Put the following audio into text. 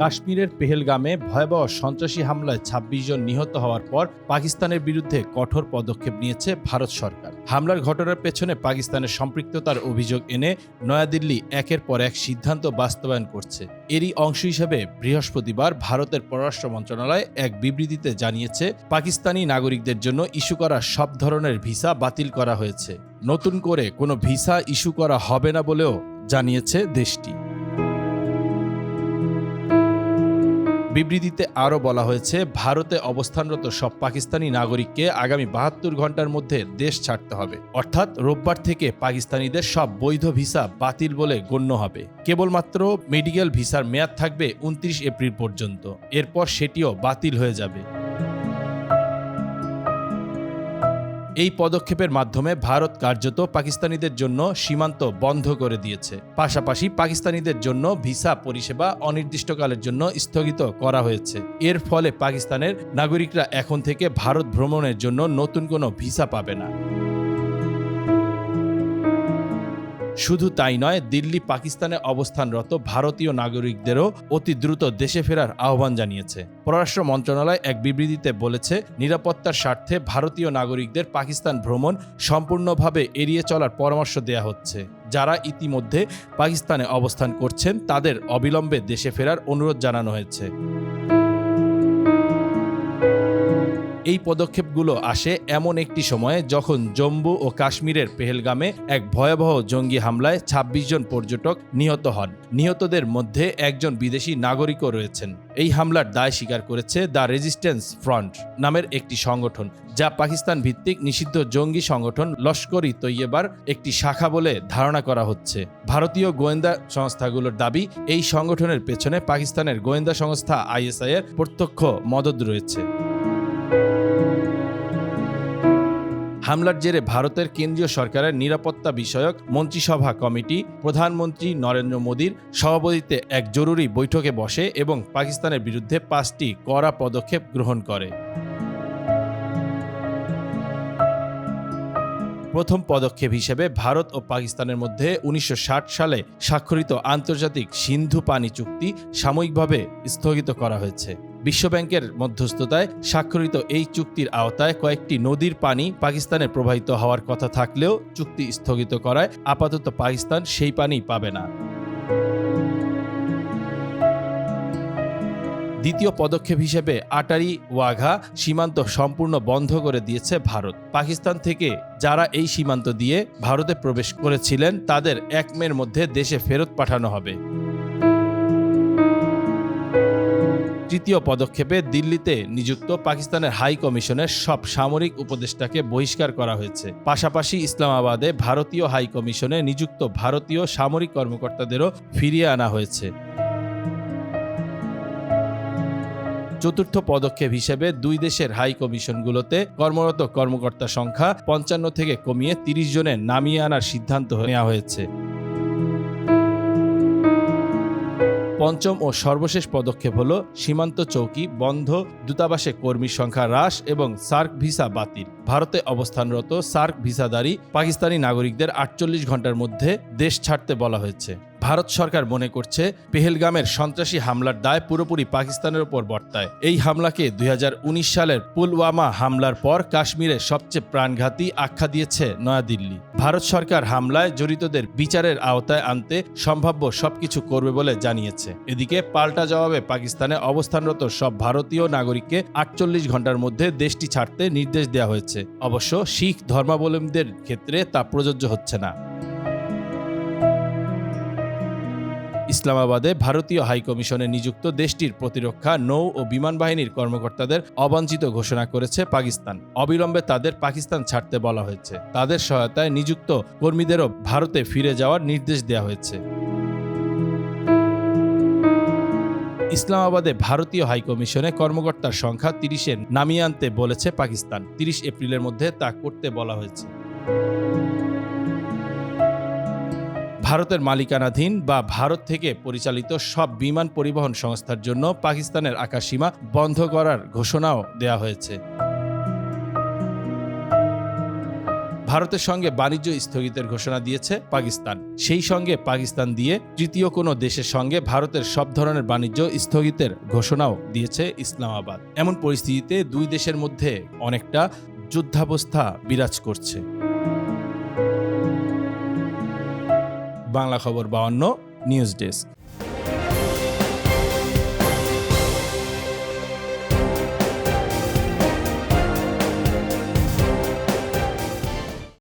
কাশ্মীরের পেহেলগামে ভয়াবহ সন্ত্রাসী হামলায় ২৬ জন নিহত হওয়ার পর পাকিস্তানের বিরুদ্ধে কঠোর পদক্ষেপ নিয়েছে ভারত সরকার। হামলার ঘটনার পেছনে পাকিস্তানের সম্পৃক্ততার অভিযোগ এনে নয়াদিল্লি একের পর এক সিদ্ধান্ত বাস্তবায়ন করছে। এরই অংশ হিসেবে বৃহস্পতিবার ভারতের পররাষ্ট্র মন্ত্রণালয় এক বিবৃতিতে জানিয়েছে, পাকিস্তানি নাগরিকদের জন্য ইস্যু করা সব ধরনের ভিসা বাতিল করা হয়েছে। নতুন করে কোনো ভিসা ইস্যু করা হবে না বলেও জানিয়েছে দেশটি। বিবৃতিতে আরও বলা হয়েছে, ভারতে অবস্থানরত সব পাকিস্তানি নাগরিককে আগামী বাহাত্তর ঘণ্টার মধ্যে দেশ ছাড়তে হবে। অর্থাৎ রোববার থেকে পাকিস্তানিদের সব বৈধ ভিসা বাতিল বলে গণ্য হবে। কেবলমাত্র মেডিকেল ভিসার মেয়াদ থাকবে উনত্রিশ এপ্রিল পর্যন্ত। এরপর সেটিও বাতিল হয়ে যাবে। এই পদক্ষেপের মাধ্যমে ভারত কার্যত পাকিস্তানিদের জন্য সীমান্ত বন্ধ করে দিয়েছে। পাশাপাশি পাকিস্তানিদের জন্য ভিসা পরিষেবা অনির্দিষ্টকালের জন্য স্থগিত করা হয়েছে। এর ফলে পাকিস্তানের নাগরিকরা এখন থেকে ভারত ভ্রমণের জন্য নতুন কোনো ভিসা পাবে না। শুধু তাই নয়, দিল্লি পাকিস্তানে অবস্থানরত ভারতীয় নাগরিকদেরও অতি দ্রুত দেশে ফেরার আহ্বান জানিয়েছে। পররাষ্ট্র মন্ত্রণালয় এক বিবৃতিতে বলেছে, নিরাপত্তার স্বার্থে ভারতীয় নাগরিকদের পাকিস্তান ভ্রমণ সম্পূর্ণভাবে এড়িয়ে চলার পরামর্শ দেয়া হচ্ছে। যারা ইতিমধ্যে পাকিস্তানে অবস্থান করছেন, তাদের অবিলম্বে দেশে ফেরার অনুরোধ জানানো হয়েছে। এই পদক্ষেপগুলো আসে এমন একটি সময়ে যখন জম্মু ও কাশ্মীরের পেহেলগামে এক ভয়াবহ জঙ্গি হামলায় ২৬ জন পর্যটক নিহত হন। নিহতদের মধ্যে একজন বিদেশি নাগরিকও রয়েছেন। এই হামলার দায় স্বীকার করেছে দ্য রেজিস্ট্যান্স ফ্রন্ট নামের একটি সংগঠন, যা পাকিস্তান ভিত্তিক নিষিদ্ধ জঙ্গি সংগঠন লস্করি তৈয়বার একটি শাখা বলে ধারণা করা হচ্ছে। ভারতীয় গোয়েন্দা সংস্থাগুলোর দাবি, এই সংগঠনের পেছনে পাকিস্তানের গোয়েন্দা সংস্থা আইএসআই এর প্রত্যক্ষ মদত রয়েছে। হামলার জেরে ভারতের কেন্দ্রীয় সরকারের নিরাপত্তা বিষয়ক মন্ত্রিসভা কমিটি, প্রধানমন্ত্রী নরেন্দ্র মোদীর সভাপতিত্বে এক জরুরি বৈঠকে বসে এবং পাকিস্তানের বিরুদ্ধে পাঁচটি কড়া পদক্ষেপ গ্রহণ করে। প্রথম পদক্ষেপ হিসেবে ভারত ও পাকিস্তানের মধ্যে উনিশশো ষাট সালে স্বাক্ষরিত আন্তর্জাতিক সিন্ধু পানি চুক্তি সাময়িকভাবে স্থগিত করা হয়েছে। বিশ্বব্যাংকের মধ্যস্থতায় স্বাক্ষরিত এই চুক্তির আওতায় কয়েকটি নদীর পানি পাকিস্তানে প্রবাহিত হওয়ার কথা থাকলেও চুক্তি স্থগিত করায় আপাতত পাকিস্তান সেই পানি পাবে না। দ্বিতীয় পদক্ষেপ হিসেবে আটারি, ওয়াঘা সীমান্ত সম্পূর্ণ বন্ধ করে দিয়েছে ভারত। পাকিস্তান থেকে যারা এই সীমান্ত দিয়ে ভারতে প্রবেশ করেছিলেন, তাদের এক মের মধ্যে দেশে ফেরত পাঠানো হবে। তৃতীয় পদক্ষেপে দিল্লিতে নিযুক্ত পাকিস্তানের হাই কমিশনের সব সামরিক উপদেষ্টাকে বহিষ্কার করা হয়েছে। পাশাপাশি ইসলামাবাদে ভারতীয় হাই কমিশনে নিযুক্ত ভারতীয় সামরিক কর্মকর্তাদেরও ফিরিয়ে আনা হয়েছে। চতুর্থ পদক্ষেপ হিসেবে দুই দেশের হাই কমিশনগুলোতে কর্মরত কর্মকর্তা সংখ্যা পঞ্চান্ন থেকে কমিয়ে তিরিশ জনে নামিয়ে আনার সিদ্ধান্ত নেওয়া হয়েছে। পঞ্চম ও সর্বশেষ পদক্ষেপ হল সীমান্ত চৌকি বন্ধ, দূতাবাসে কর্মীর সংখ্যা হ্রাস এবং সার্ক ভিসা বাতিল। ভারতে অবস্থানরত সার্ক ভিসাদারী পাকিস্তানি নাগরিকদের আটচল্লিশ ঘণ্টার মধ্যে দেশ ছাড়তে বলা হয়েছে। ভারত সরকার মনে করছে পেহেলগামের সন্ত্রাসী হামলার দায় পুরোপুরি পাকিস্তানের ওপর বর্তায়। এই হামলাকে দুই হাজার উনিশ সালের পুলওয়ামা হামলার পর কাশ্মীরে সবচেয়ে প্রাণঘাতী আখ্যা দিয়েছে নয়াদিল্লি। ভারত সরকার হামলায় জড়িতদের বিচারের আওতায় আনতে সম্ভাব্য সবকিছু করবে বলে জানিয়েছে। এদিকে পাল্টা জবাবে পাকিস্তানে অবস্থানরত সব ভারতীয় নাগরিককে আটচল্লিশ ঘণ্টার মধ্যে দেশটি ছাড়তে নির্দেশ দেওয়া হয়েছে। অবশ্য শিখ ধর্মাবলম্বীদের ক্ষেত্রে তা প্রযোজ্য হচ্ছে না। ইসলামাবাদে ভারতীয় হাইকমিশনে নিযুক্ত দেশটির প্রতিরক্ষা, নৌ ও বিমান বাহিনীর কর্মকর্তাদের অবাঞ্ছিত ঘোষণা করেছে পাকিস্তান। অবিলম্বে তাদের পাকিস্তান ছাড়তে বলা হয়েছে। তাদের সহায়তায় নিযুক্ত কর্মীদেরও ভারতে ফিরে যাওয়ার নির্দেশ দেওয়া হয়েছে। ইসলামাবাদে ভারতীয় হাইকমিশনে কর্মকর্তার সংখ্যা তিরিশে নামিয়ে আনতে বলেছে পাকিস্তান। তিরিশ এপ্রিলের মধ্যে তা করতে বলা হয়েছে। ভারতের মালিকানাধীন বা ভারত থেকে পরিচালিত সব বিমান পরিবহন সংস্থার জন্য পাকিস্তানের আকাশসীমা বন্ধ করার ঘোষণাও দেওয়া হয়েছে। ভারতের সঙ্গে বাণিজ্য স্থগিতের ঘোষণা দিয়েছে পাকিস্তান। সেই সঙ্গে পাকিস্তান দিয়ে তৃতীয় কোনো দেশের সঙ্গে ভারতের সব ধরনের বাণিজ্য স্থগিতের ঘোষণাও দিয়েছে ইসলামাবাদ। এমন পরিস্থিতিতে দুই দেশের মধ্যে অনেকটা যুদ্ধাবস্থা বিরাজ করছে। বাংলা খবর বাউন্ন নিউজ ডেস্ক।